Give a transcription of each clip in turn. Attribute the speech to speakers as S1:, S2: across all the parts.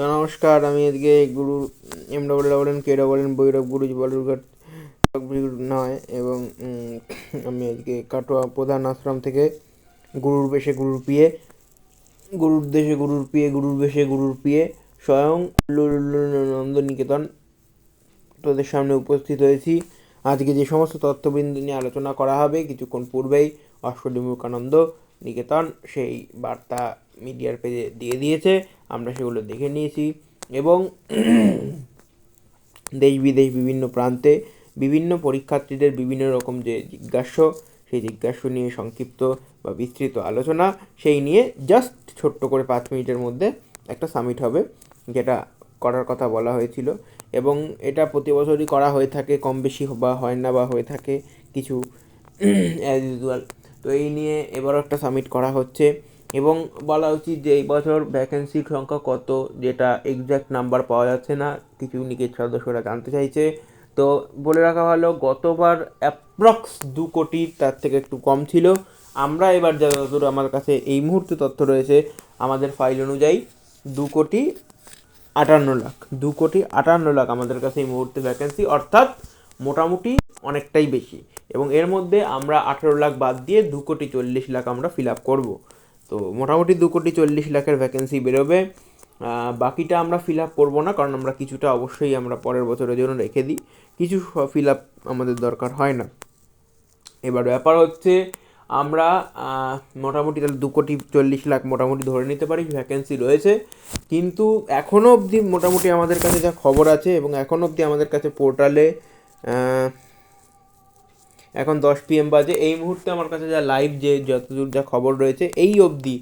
S1: তো নমস্কার, আমি আজকে Guru M double double N K double N Bhairab Guruji Balurghat নয় এবং আমি আজকে কাটোয়া প্রধান আশ্রম থেকে গুরুর বেশে গুরুর পিয়ে, গুরুর দেশে গুরুর পিয়ে, গুরুর বেশে গুরুর পিয়ে স্বয়ং নন্দ নিকেতন তোদের সামনে উপস্থিত হয়েছি। আজকে যে সমস্ত তথ্যবিন্দু নিয়ে আলোচনা করা হবে, কিছুক্ষণ পূর্বেই অশ্বডিমুখানন্দ নিকেতন সেই বার্তা মিডিয়ার পেজে দিয়ে দিয়েছে, আমরা সেগুলো দেখে নিয়েছি। এবং দেশ বিদেশ বিভিন্ন প্রান্তে বিভিন্ন পরীক্ষার্থীদের বিভিন্ন রকম যে জিজ্ঞাস্য সেই জিজ্ঞাস্য নিয়ে সংক্ষিপ্ত বা বিস্তৃত আলোচনা, সেই নিয়ে জাস্ট ছোট্ট করে পাঁচ মিনিটের মধ্যে একটা সামিট হবে, যেটা করার কথা বলা হয়েছিল। এবং এটা প্রতি বছরই করা হয়ে থাকে, কম বেশি বা হয় না বা হয়ে থাকে, কিছু অ্যাজ ইউজুয়াল তো এই নিয়ে এবারও একটা সামিট করা হচ্ছে। এবং বলা উচিত যে এই বছর ভ্যাকেন্সির সংখ্যা কত, যেটা এক্স্যাক্ট নাম্বার পাওয়া যাচ্ছে না, কিছু নিকেট সদস্যরা জানতে চাইছে। তো বলে রাখা ভালো গতবার অ্যাপ্রক্স দু কোটি তার থেকে একটু কম ছিল। আমরা এবার যতদূর আমার কাছে এই মুহূর্তে তথ্য রয়েছে, আমাদের ফাইল অনুযায়ী দু কোটি আটান্ন লাখ, দু কোটি আটান্ন লাখ আমাদের কাছে এই মুহূর্তে ভ্যাকেন্সি অর্থাৎ মোটামুটি অনেকটাই বেশি। এবং এর মধ্যে আমরা আঠেরো লাখ বাদ দিয়ে দু কোটি চল্লিশ লাখ আমরা ফিল আপ করব। তো মোটামুটি দু কোটি চল্লিশ লাখের ভ্যাকেন্সি বেরোবে। বাকিটা আমরা ফিল আপ করব না, কারণ আমরা কিছুটা অবশ্যই আমরা পরের বছরের জন্য রেখে দিই। কিছু ফিল আপ আমাদের দরকার হয় না। এবার ব্যাপার হচ্ছে, আমরা মোটামুটি তাহলে দু কোটি চল্লিশ লাখ মোটামুটি ধরে নিতে পারি ভ্যাকেন্সি রয়েছে। কিন্তু এখনও অবধি মোটামুটি আমাদের কাছে যা খবর আছে এবং এখনও অবধি আমাদের কাছে পোর্টালে এখন দশ পিএম বাজে, এই মুহূর্তে আমার কাছে যা লাইভ যে যতদূর যা খবর রয়েছে, এই অবধি,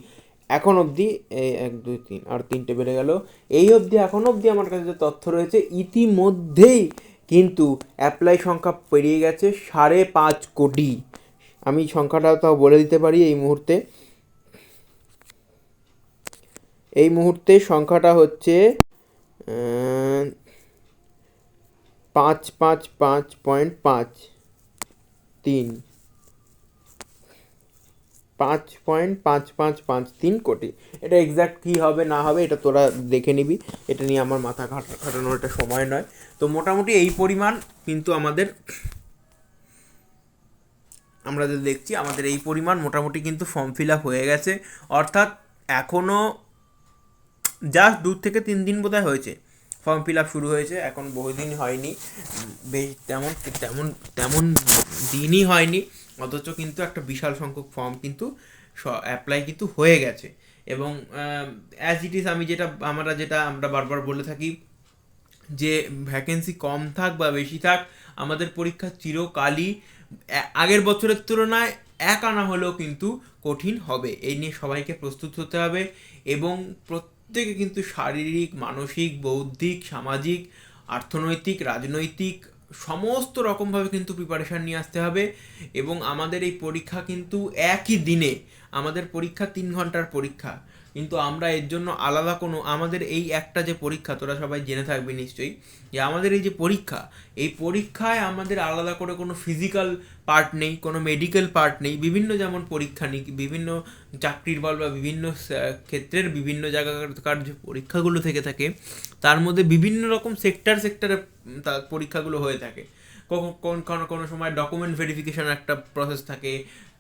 S1: এখন অবধি এই এক, দুই, তিন, আর তিনটে বেড়ে গেল। এই অবধি, এখন অবধি আমার কাছে যে তথ্য রয়েছে, ইতিমধ্যেই কিন্তু অ্যাপ্লাই সংখ্যা পেরিয়ে গেছে সাড়ে পাঁচ কোটি। আমি সংখ্যাটা তাও বলে দিতে পারি এই মুহূর্তে। এই মুহূর্তে সংখ্যাটা হচ্ছে পাঁচ পাঁচ পাঁচ, পয়েন্ট পাঁচ। তিন। পাঁচ পয়েন্ট পাঁচ পাঁচ পাঁচ তিন কোটি। এটা এক্স্যাক্ট কী হবে, না হবে, এটা তোরা দেখে নিবি। এটা নিয়ে আমার মাথা খাটা খাটানোর একটা সময় নয়। তো মোটামুটি এই পরিমাণ কিন্তু আমাদের, আমরা যে দেখছি, আমাদের এই পরিমাণ মোটামুটি কিন্তু ফর্ম ফিল আপ হয়ে গেছে। অর্থাৎ এখনও জাস্ট দু থেকে তিন দিন বোধহয় হয়েছে। ফর্ম ফিল আপ শুরু হয়েছে, এখন বহুদিন হয়নি। বেশ তেমন তেমন তেমন দিনই হয়নি, অথচ কিন্তু একটা বিশাল সংখ্যক ফর্ম কিন্তু অ্যাপ্লাই কিন্তু হয়ে গেছে। এবং অ্যাজ ইট ইজ আমি যেটা, আমরা যেটা, আমরা বারবার বলে থাকি যে ভ্যাকেন্সি কম থাক বা বেশি থাক, আমাদের পরীক্ষা চিরকালই আগের বছরের তুলনায় এক আনা হলেও কিন্তু কঠিন হবে। এই নিয়ে সবাইকে প্রস্তুত হতে হবে এবং প্রত্যেকে কিন্তু শারীরিক, মানসিক, বৌদ্ধিক, সামাজিক, অর্থনৈতিক, রাজনৈতিক সমস্ত রকমভাবে কিন্তু প্রিপারেশান নিয়ে আসতে হবে এবং আমাদের এই পরীক্ষা কিন্তু একই দিনে, আমাদের পরীক্ষা তিন ঘণ্টার পরীক্ষা। কিন্তু আমরা এর জন্য আলাদা কোনো, আমাদের এই একটা যে পরীক্ষা, তোরা সবাই জেনে থাকবি নিশ্চয়ই, যে আমাদের এই যে পরীক্ষা, এই পরীক্ষায় আমাদের আলাদা করে কোনো ফিজিক্যাল পার্ট নেই, কোনো মেডিকেল পার্ট নেই, বিভিন্ন যেমন পরীক্ষা নেই, বিভিন্ন চাকরির বল বা বিভিন্ন ক্ষেত্রের বিভিন্ন জায়গাকার যে পরীক্ষাগুলো থেকে থাকে, তার মধ্যে বিভিন্ন রকম সেক্টর সেক্টরে পরীক্ষাগুলো হয়ে থাকে। কোনো কোনো সময় ডকুমেন্ট ভেরিফিকেশন একটা প্রসেস থাকে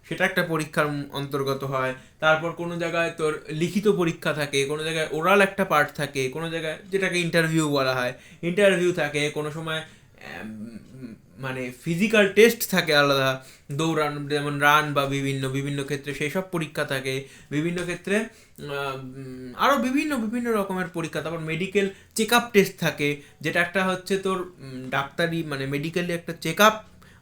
S1: সেটা একটা পরীক্ষার অন্তর্গত হয়। তারপর কোনো জায়গায় তোর লিখিত পরীক্ষা থাকে, কোনো জায়গায় ওরাল একটা পার্ট থাকে, কোনো জায়গায় যেটাকে ইন্টারভিউ বলা হয়। ইন্টারভিউ থাকে, কোনো সময় মানে ফিজিক্যাল টেস্ট থাকে আলাদা, দৌড়ান, যেমন রান বা বিভিন্ন বিভিন্ন ক্ষেত্রে সেই সব পরীক্ষা থাকে। বিভিন্ন ক্ষেত্রে আরও বিভিন্ন বিভিন্ন রকমের পরীক্ষা, তারপর মেডিকেল চেক আপ টেস্ট থাকে, যেটা একটা হচ্ছে তোর ডাক্তারি মানে মেডিকেলি একটা চেক আপ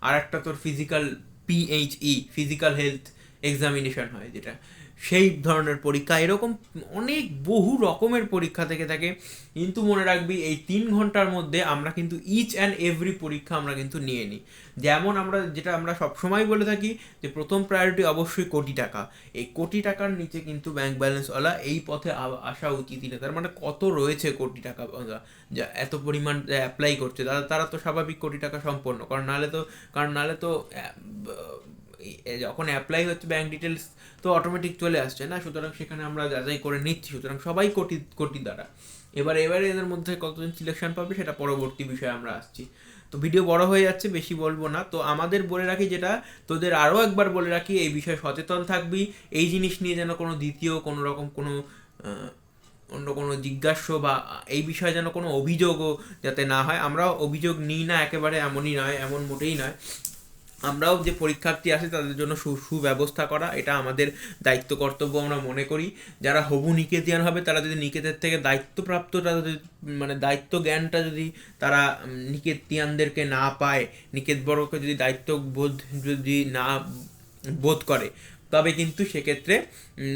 S1: আর একটা তোর physical PHE physical health examination হয় যেটা। সেই ধরনের পরীক্ষা। এরকম অনেক বহু রকমের পরীক্ষা থেকে থাকে। কিন্তু মনে রাখবি, এই তিন ঘণ্টার মধ্যে আমরা কিন্তু ইচ অ্যান্ড এভরি পরীক্ষা আমরা কিন্তু নিয়ে নিই। যেমন আমরা, যেটা আমরা সবসময় বলে থাকি যে, প্রথম প্রায়োরিটি অবশ্যই কোটি টাকা। এই কোটি টাকার নিচে কিন্তু ব্যাংক ব্যালেন্সওয়ালা এই পথে আসা উচিতই না। তার মানে কত রয়েছে কোটি টাকা? যা এত পরিমাণ অ্যাপ্লাই করছে। তারা তারা তো স্বাভাবিক কোটি টাকা সম্পন্ন। কারণ নাহলে তো, কারণ নাহলে তো যখন অ্যাপ্লাই হচ্ছে ব্যাংক ডিটেলস তো অটোমেটিক চলে আসছে, না? সুতরাং সেখানে আমরা যাচাই করে নিচ্ছি, সুতরাং সবাই কোটি কোটি দ্বারা। এবার, এবারে এদের মধ্যে কতজন সিলেকশন পাবে সেটা পরবর্তী বিষয়ে আমরা আসছি। তো ভিডিও বড় হয়ে যাচ্ছে, বেশি বলব না। তো আমাদের বলে রাখি যেটা, তোদের আরও একবার বলে রাখি, এই বিষয়ে সচেতন থাকবি। এই জিনিস নিয়ে যেন কোনো দ্বিতীয়, কোনো রকম কোনো অন্য কোনো জিজ্ঞাস্য বা এই বিষয়ে যেন কোনো অভিযোগও যাতে না হয়। আমরাও অভিযোগ নিই না, একেবারে এমনই নয়, এমন মোটেই নয়। আমরাও যে পরীক্ষার্থী আসে তাদের জন্য সুব্যবস্থা করা, এটা আমাদের দায়িত্ব কর্তব্য আমরা মনে করি। যারা হবু নিকেতিয়ান হবে, তারা যদি নিকেতের থেকে দায়িত্বপ্রাপ্তটা যদি মানে দায়িত্ব জ্ঞানটা যদি তারা নিকেতিয়ানদেরকে না পায় নিকেত বড়কে যদি দায়িত্ববোধ যদি না, বোধ করে তবে কিন্তু সেক্ষেত্রে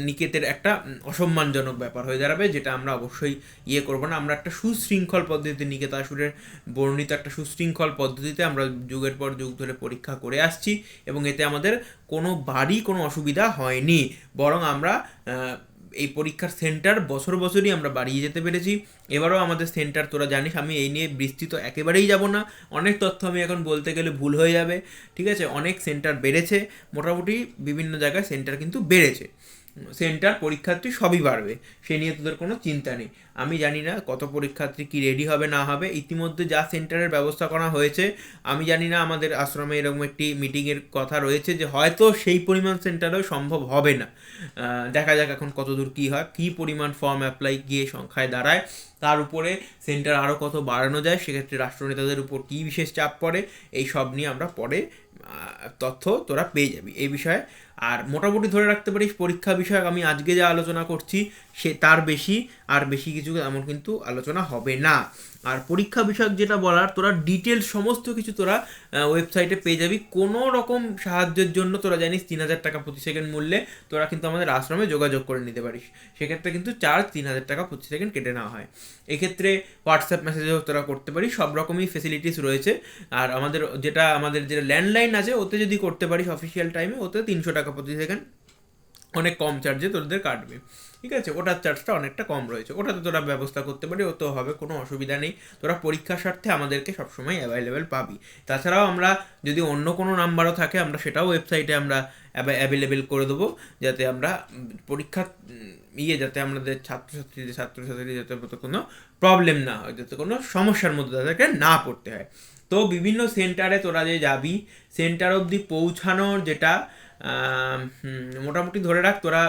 S1: নিকেতের একটা অসম্মানজনক ব্যাপার হয়ে দাঁড়াবে, যেটা আমরা অবশ্যই ইয়ে করব না। আমরা একটা সুশৃঙ্খল পদ্ধতিতে নিকেত আসুরের বর্ণিত একটা সুশৃঙ্খল পদ্ধতিতে আমরা যুগের পর যুগ ধরে পরীক্ষা করে আসছি এবং এতে আমাদের কোনো বাড়ি কোনো অসুবিধা হয়নি। বরং আমরা এই পরীক্ষার সেন্টার বছর বছরই আমরা বাড়িয়ে যেতে পেরেছি। এবারও আমাদের সেন্টার তোরা জানিস, আমি এই নিয়ে বিস্তৃত একেবারেই যাব না। অনেক তথ্য আমি এখন বলতে গেলে ভুল হয়ে যাবে, ঠিক আছে? অনেক সেন্টার বেড়েছে, মোটামুটি বিভিন্ন জায়গায় সেন্টার কিন্তু বেড়েছে। সেন্টার পরীক্ষার্থী সবই বাড়বে, সে নিয়ে তোদের কোনো চিন্তা নেই। আমি জানি না কত পরীক্ষার্থী কি রেডি হবে, না হবে। ইতিমধ্যে যা সেন্টারের ব্যবস্থা করা হয়েছে, আমি জানি না আমাদের আশ্রমে এরকম একটি মিটিংয়ের কথা রয়েছে যে হয়তো সেই পরিমাণ সেন্টারেও সম্ভব হবে না। দেখা যাক এখন কতদূর কী হয়, কী পরিমাণ ফর্ম অ্যাপ্লাই গিয়ে সংখ্যায় দাঁড়ায়। তার উপরে সেন্টার আরও কত বাড়ানো যায়, সেক্ষেত্রে রাষ্ট্রনেতাদের উপর কী বিশেষ চাপ পড়ে, এই সব নিয়ে আমরা পরে তথ্য তোরা পেয়ে যাবি এই বিষয়ে। আর মোটামুটি ধরে রাখতে পারিস, পরীক্ষা বিষয়ক আমি আজকে যা আলোচনা করছি সে তার বেশি, আর বেশি কিছু এমন কিন্তু আলোচনা হবে না। আর পরীক্ষা বিষয়ক যেটা বলার, তোরা ডিটেলস সমস্ত কিছু তোরা ওয়েবসাইটে পেয়ে যাবি। কোনো রকম সাহায্যের জন্য তোরা জানিস তিন হাজার টাকা প্রতি সেকেন্ড মূল্যে তোরা কিন্তু আমাদের আশ্রমে যোগাযোগ করে নিতে পারিস। সেক্ষেত্রে কিন্তু চার্জ তিন হাজার টাকা প্রতি সেকেন্ড কেটে নেওয়া হয়। এক্ষেত্রে হোয়াটসঅ্যাপ মেসেজেও তোরা করতে পারিস, সব রকমই ফেসিলিটিস রয়েছে। আর আমাদের যেটা আমাদের যেটা ল্যান্ডলাইন আছে, ওতে যদি করতে পারিস অফিসিয়াল টাইমে ওতে তিনশো টাকা প্রতি সেকেন্ড অনেক কম চার্জে তোদের কাটবে। ঠিক আছে? ওটার চার্জটা অনেকটা কম রয়েছে। ওটাতে তোরা ব্যবস্থা করতে পারি, ও তো হবে, কোনো অসুবিধা নেই। তোরা পরীক্ষার স্বার্থে আমাদেরকে সবসময় অ্যাভেলেবেল পাবি। তাছাড়াও আমরা যদি অন্য কোনো নাম্বারও থাকে, আমরা সেটাও ওয়েবসাইটে আমরা অ্যাভেলেবেল করে দেবো, যাতে আমরা পরীক্ষা ইয়ে যাতে আমাদের ছাত্রছাত্রীদের ছাত্রছাত্রীদের যাতে কোনো প্রবলেম না হয়, যাতে কোনো সমস্যার মধ্যে তাদেরকে না পড়তে হয়। তো বিভিন্ন সেন্টারে তোরা যে যাবি সেন্টার অবধি পৌঁছানোর যেটা মোটামুটি ধরে রাখ তোরা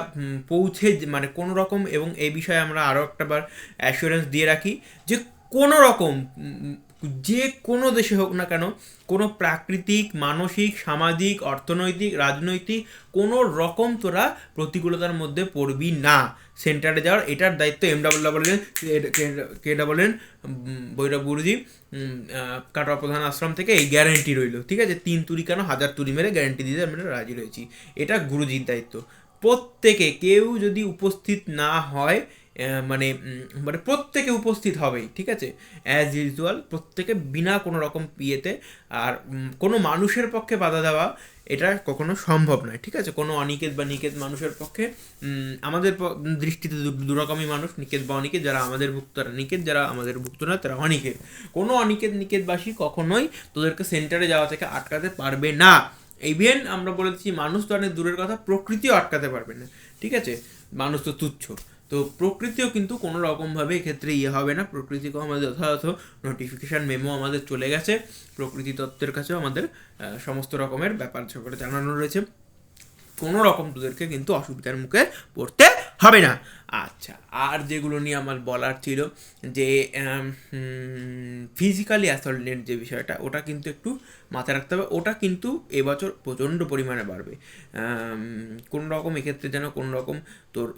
S1: পৌঁছে মানে কোনো রকম এবং এই বিষয়ে আমরা আরও একটাবার অ্যাসুরেন্স দিয়ে রাখি যে কোনো রকম যে কোনো দেশে হোক না কেন, কোনো প্রাকৃতিক, মানসিক, সামাজিক, অর্থনৈতিক, রাজনৈতিক, কোনো রকম তোরা প্রতিকূলতার মধ্যে পড়বি না। সেন্টারে যাওয়ার এটার দায়িত্ব M double double N K double N Bhairab Guruji Katwa প্রধান আশ্রম থেকে এই গ্যারেন্টি রইল, ঠিক আছে? তিন তুরি কেন? হাজার তুরি মেরে গ্যারেন্টি দিতে আমরা রাজি রয়েছি। এটা গুরুজির দায়িত্ব। প্রত্যেকে কেউ যদি উপস্থিত না হয় মানে মানে প্রত্যেকে উপস্থিত হবেই, ঠিক আছে? অ্যাজ ইউজুয়াল প্রত্যেকে বিনা কোনো রকম পিয়েতে আর কোনো মানুষের পক্ষে বাধা দেওয়া এটা কখনো সম্ভব নয়, ঠিক আছে? কোনো অনিকেত বা নিকেত মানুষের পক্ষে আমাদের দৃষ্টিতে দুরকমই মানুষ, নিকেত বা অনিকেত, যারা আমাদের ভুক্ত তারা নিকেত, যারা আমাদের ভুক্ত না তারা অনিকেত। কোনো অনিকেত, নিকেতবাসী কখনোই তোদেরকে সেন্টারে যাওয়া থেকে আটকাতে পারবে না। ইভেন আমরা বলেছি মানুষ তো অনেক দূরের কথা, প্রকৃতিও আটকাতে পারবে না, ঠিক আছে? মানুষ তো তুচ্ছ। তো প্রকৃতিও কিন্তু কোনো রকমভাবে এক্ষেত্রে ইয়ে হবে না। প্রকৃতিকেও আমাদের যথাযথ নোটিফিকেশান মেমো আমাদের চলে গেছে। প্রকৃতি তত্ত্বের কাছেও আমাদের সমস্ত রকমের ব্যাপার স্যাপারে জানানো রয়েছে। কোনো রকম তোদেরকে কিন্তু অসুবিধার মুখে পড়তে হবে না। আচ্ছা আর যেগুলো নিয়ে আমার বলার ছিল যে ফিজিক্যালি অ্যাসল্টের যে বিষয়টা, ওটা কিন্তু একটু মাথায় রাখতে হবে। ওটা কিন্তু এবছর প্রচণ্ড পরিমাণে বাড়বে। কোন রকম এক্ষেত্রে যেন কোন রকম তোর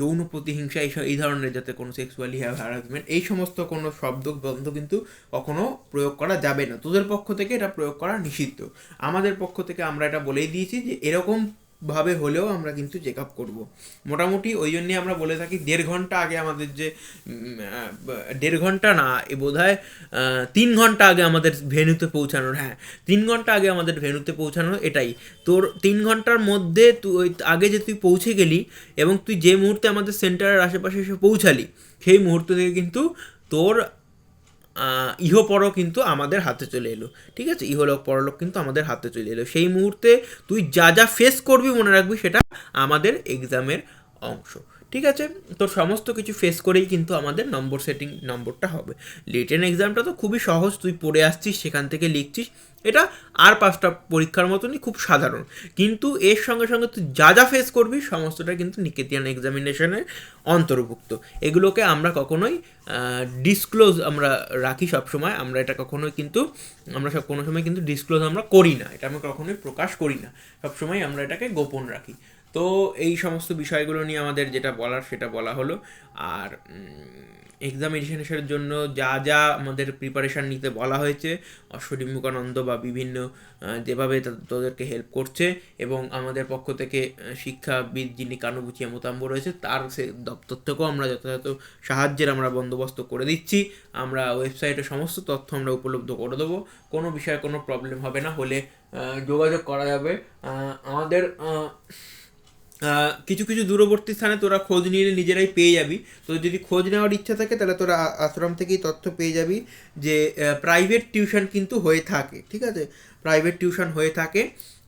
S1: যৌন প্রতিহিংসা এই এই ধরনের যাতে কোনো সেক্সুয়ালি হ্যারাসমেন্ট এই সমস্ত কোনো শব্দ বন্ধ কিন্তু কখনো প্রয়োগ করা যাবে না। তোদের পক্ষ থেকে এটা প্রয়োগ করা নিষিদ্ধ। আমাদের পক্ষ থেকে আমরা এটা বলেই দিয়েছি যে এরকম ভাবে হলেও আমরা কিন্তু চেক আপ করব। মোটামুটি ওই জন্যে আমরা বলে থাকি দেড় ঘণ্টা আগে আমাদের যে দেড় ঘণ্টা না, এ বোধ হয় তিন ঘণ্টা আগে আমাদের ভেন্যুতে পৌঁছানোর হ্যাঁ তিন ঘণ্টা আগে আমাদের ভেন্যুতে পৌঁছানোর এটাই। তোর তিন ঘণ্টার মধ্যে তুই আগে যে তুই পৌঁছে গেলি এবং তুই যে মুহূর্তে আমাদের সেন্টারের আশেপাশে এসে পৌঁছালি, সেই মুহূর্ত থেকে কিন্তু তোর ইহপরও কিন্তু আমাদের হাতে চলে এলো, ঠিক আছে? ইহলোক, পরলোক কিন্তু আমাদের হাতে চলে এলো। সেই মুহূর্তে তুই যা যা ফেস করবি মনে রাখবি, সেটা আমাদের এক্সামের অংশ। ঠিক আছে? তোর সমস্ত কিছু ফেস করেই কিন্তু আমাদের নম্বর সেটিং নম্বরটা হবে। রিটেন এক্সামটা তো খুবই সহজ, তুই পড়ে আসছিস, সেখান থেকে লিখছিস। এটা আর পাঁচটা পরীক্ষার মতনই খুব সাধারণ। কিন্তু এর সঙ্গে সঙ্গে তুই যা যা ফেস করবি, সমস্তটা কিন্তু নিকেতিয়ান এক্সামিনেশনের অন্তর্ভুক্ত। এগুলোকে আমরা কখনোই ডিসক্লোজ আমরা রাখি সবসময়। আমরা এটা কখনোই কিন্তু, আমরা সব কোনো সময় কিন্তু ডিসক্লোজ আমরা করি না। এটা আমরা কখনোই প্রকাশ করি না। সবসময় আমরা এটাকে গোপন রাখি। তো এই সমস্ত বিষয়গুলো নিয়ে আমাদের যেটা বলার সেটা বলা হলো। আর এক্সামিনেশনের জন্য যা যা আমাদের প্রিপারেশান নিতে বলা হয়েছে অশ্বডিমুখানন্দ বা বিভিন্ন যেভাবে তাদেরকে হেল্প করছে এবং আমাদের পক্ষ থেকে শিক্ষাবিদ যিনি কানুবুচিয়া মোতাম্ব রয়েছে, তার সে দপ্তর থেকেও আমরা যথাযথ সাহায্যের আমরা বন্দোবস্ত করে দিচ্ছি। আমরা ওয়েবসাইটে সমস্ত তথ্য আমরা উপলব্ধ করে দেবো। কোনো বিষয়ে কোনো প্রবলেম হবে না, হলে যোগাযোগ করা যাবে। আমাদের কিছু কিছু দূরবর্তী স্থানে তোরা খোঁজ নিলে নিজেরাই পেয়ে যাবি। তো যদি খোঁজ নেওয়ার ইচ্ছা থাকে, তাহলে তোরা আশ্রম থেকেই তথ্য পেয়ে যাবি যে প্রাইভেট টিউশন কিন্তু হয়ে থাকে, ঠিক আছে? প্রাইভেট টিউশন হয়ে থাকে।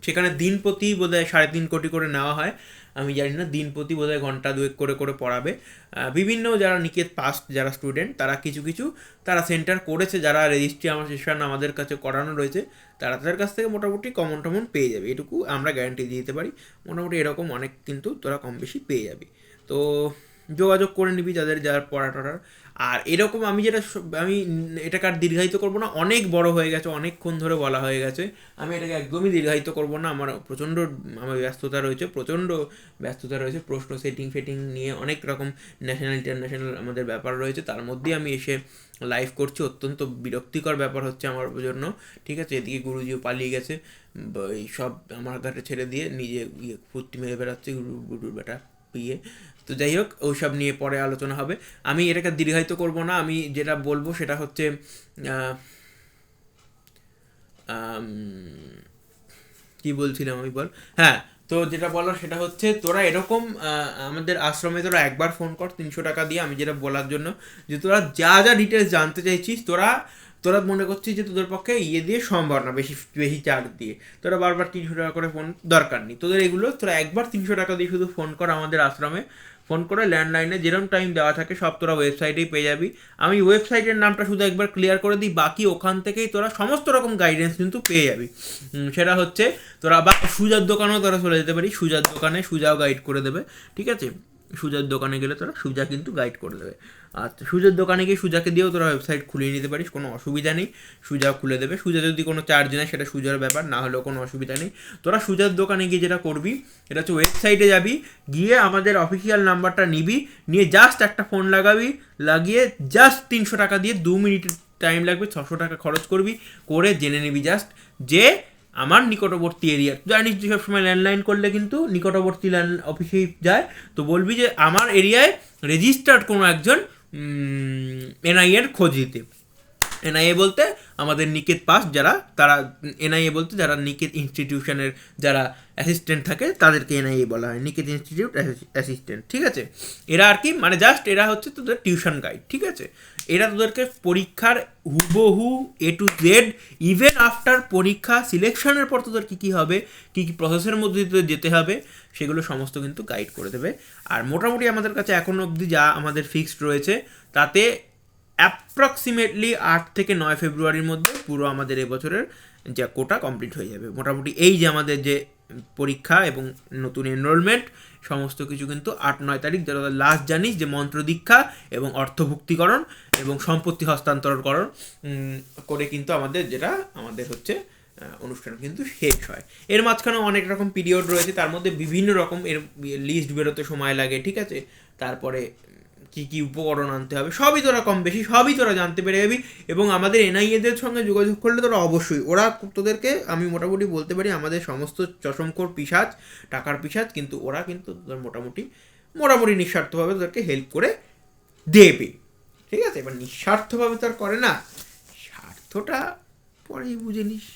S1: সেখানে দিন প্রতি বোধহয় সাড়ে তিন কোটি করে নেওয়া হয়। আমি জানি না, দিন প্রতি বোধহয় ঘণ্টা দুয়েক করে করে পড়াবে। বিভিন্ন যারা নিকেত পাস্ট যারা স্টুডেন্ট তারা কিছু কিছু, তারা সেন্টার করেছে, যারা রেজিস্ট্রি আমার সেশন আমাদের কাছে করানো রয়েছে, তারা তাদের কাছ থেকে মোটামুটি কমন টমন পেয়ে যাবে। এটুকু আমরা গ্যারান্টি দিয়ে দিতে পারি। মোটামুটি এরকম অনেক কিন্তু তোরা কম বেশি পেয়ে যাবে। তো যোগাযোগ করে নিবি যাদের যার পড়া টড়ার। আর এরকম আমি যেটা আমি এটাকে আর দীর্ঘায়িত করব না, অনেক বড় হয়ে গেছে, অনেকক্ষণ ধরে বলা হয়ে গেছে। আমি এটাকে একদমই দীর্ঘায়িত করব না, আমার প্রচণ্ড, আমার ব্যস্ততা রয়েছে, প্রচণ্ড ব্যস্ততা রয়েছে, প্রশ্ন সেটিং ফেটিং নিয়ে অনেক রকম ন্যাশনাল ইন্টারন্যাশনাল আমাদের ব্যাপার রয়েছে। তার মধ্যেই আমি এসে লাইভ করছি, অত্যন্ত বিরক্তিকর ব্যাপার হচ্ছে আমার জন্য, ঠিক আছে? এদিকে গুরুজিও পালিয়ে গেছে এই সব আমার ঘাটে ছেড়ে দিয়ে নিজে ইয়ে ফুর্তি মেরে বেড়াচ্ছে, গুরু, গুরুর বেটা। ইয়ে। তো যাই হোক, ওইসব নিয়ে পরে আলোচনা হবে। আমি এটাকে দীর্ঘায়িত করব না, আমি যেটা বলব সেটা হচ্ছে কি বলছিলাম আমি বল? হ্যাঁ তো যেটা বলার সেটা হচ্ছে, তোরা এরকম আমাদের আশ্রমে তোরা একবার ফোন কর, তিনশো টাকা দিয়ে আমি যেটা বলার জন্য, যে তোরা যা যা ডিটেলস জানতে চাইছিস, তোরা তোরা মনে করছিস যে তোদের পক্ষে ইয়ে দিয়ে সম্ভব না, বেশি বেশি চার্জ দিয়ে। তোরা বারবার তিনশো টাকা করে ফোন দরকার নেই। তোদের এগুলো, তোরা একবার তিনশো টাকা দিয়ে শুধু ফোন কর আমাদের আশ্রমে। ফোন করে ল্যান্ডলাইনে যেরকম টাইম দেওয়া থাকে, সব তোরা ওয়েবসাইটেই পেয়ে যাবি। আমি ওয়েবসাইটের নামটা শুধু একবার ক্লিয়ার করে দিই, বাকি ওখান থেকেই তোরা সমস্ত রকম গাইডেন্স কিন্তু পেয়ে যাবি। সেটা হচ্ছে, তোরা বা সুজার দোকানেও তোরা চলে যেতে পারি সুজার দোকানে সুজাও গাইড করে দেবে, ঠিক আছে? সুজার দোকানে গেলে তোরা সুজা কিন্তু গাইড করে দেবে। আচ্ছা সুজার দোকানে গিয়ে সুজাকে দিয়েও তোরা ওয়েবসাইট খুলিয়ে নিতে পারিস, কোনো অসুবিধা নেই। সুজা খুলে দেবে। সুজা যদি কোনো চার্জ নেয়, সেটা সুজার ব্যাপার, না হলেও কোনো অসুবিধা নেই। তোরা সুজার দোকানে গিয়ে যেটা করবি, এটা হচ্ছে ওয়েবসাইটে যাবি, গিয়ে আমাদের অফিসিয়াল নাম্বারটা নিবি, নিয়ে জাস্ট একটা ফোন লাগাবি, লাগিয়ে জাস্ট তিনশো টাকা দিয়ে দু মিনিট টাইম লাগবে, ছশো টাকা খরচ করবি, করে জেনে নিবি জাস্ট যে আমার নিকটবর্তী এরিয়া। জানিস যে সবসময় ল্যান্ডলাইন করলে কিন্তু নিকটবর্তী ল্যান্ড অফিসেই যায়। তো বলবি যে আমার এরিয়ায় রেজিস্টার্ড কোনো একজন এনআইএর খোঁজ দিতে এনআইএ বলতে আমাদের নিকেত পাস যারা, তারা এনআইএ বলতে যারা নিকেত ইনস্টিটিউশনের যারা অ্যাসিস্ট্যান্ট থাকে, তাদেরকে এনআইএ বলা হয়। নিকেত ইনস্টিটিউট অ্যাসিস্ট্যান্ট ঠিক আছে? এরা আর কি মানে জাস্ট এরা হচ্ছে তোদের টিউশন গাইড ঠিক আছে? এরা তোদেরকে পরীক্ষার হুবহু A to Z even after পরীক্ষা সিলেকশনের পর তোদের কী কী হবে, কী কী প্রসেসের মধ্যে তোদের যেতে হবে, সেগুলো সমস্ত কিন্তু গাইড করে দেবে। আর মোটামুটি আমাদের কাছে এখন অবধি যা আমাদের ফিক্সড রয়েছে, তাতে অ্যাপ্রক্সিমেটলি আট থেকে নয় ফেব্রুয়ারির মধ্যে পুরো আমাদের এবছরের যা কোটা কমপ্লিট হয়ে যাবে। মোটামুটি এই যে আমাদের যে পরীক্ষা এবং নতুন এনরোলমেন্ট সমস্ত কিছু কিন্তু আট, নয় তারিখ যারা লাস্ট জানিস, যে মন্ত্র দীক্ষা এবং অর্থভুক্তিকরণ এবং সম্পত্তি হস্তান্তরকরণ করে কিন্তু আমাদের যেটা, আমাদের হচ্ছে অনুষ্ঠান কিন্তু শেষ হয়। এর মাঝখানে অনেক রকম পিরিয়ড রয়েছে, তার মধ্যে বিভিন্ন রকম এর লিস্ট বেরোতে সময় লাগে, ঠিক আছে? তারপরে কি কি উপকরণ আনতে হবে, সবই তোরা কম বেশি, সবই তোরা জানতে পেরে যাবি এবং আমাদের এনআইএদের সঙ্গে যোগাযোগ করলে তোরা অবশ্যই, ওরা তোদেরকে, আমি মোটামুটি বলতে পারি, আমাদের সমস্ত চশমকর পিসাজ টাকার পিসাজ কিন্তু ওরা কিন্তু তোদের মোটামুটি মোটামুটি নিঃস্বার্থভাবে তোদেরকে হেল্প করে দেবে। ঠিক আছে? এবার নিঃস্বার্থভাবে তো আর করে না, স্বার্থটা পরেই বুঝে নিস।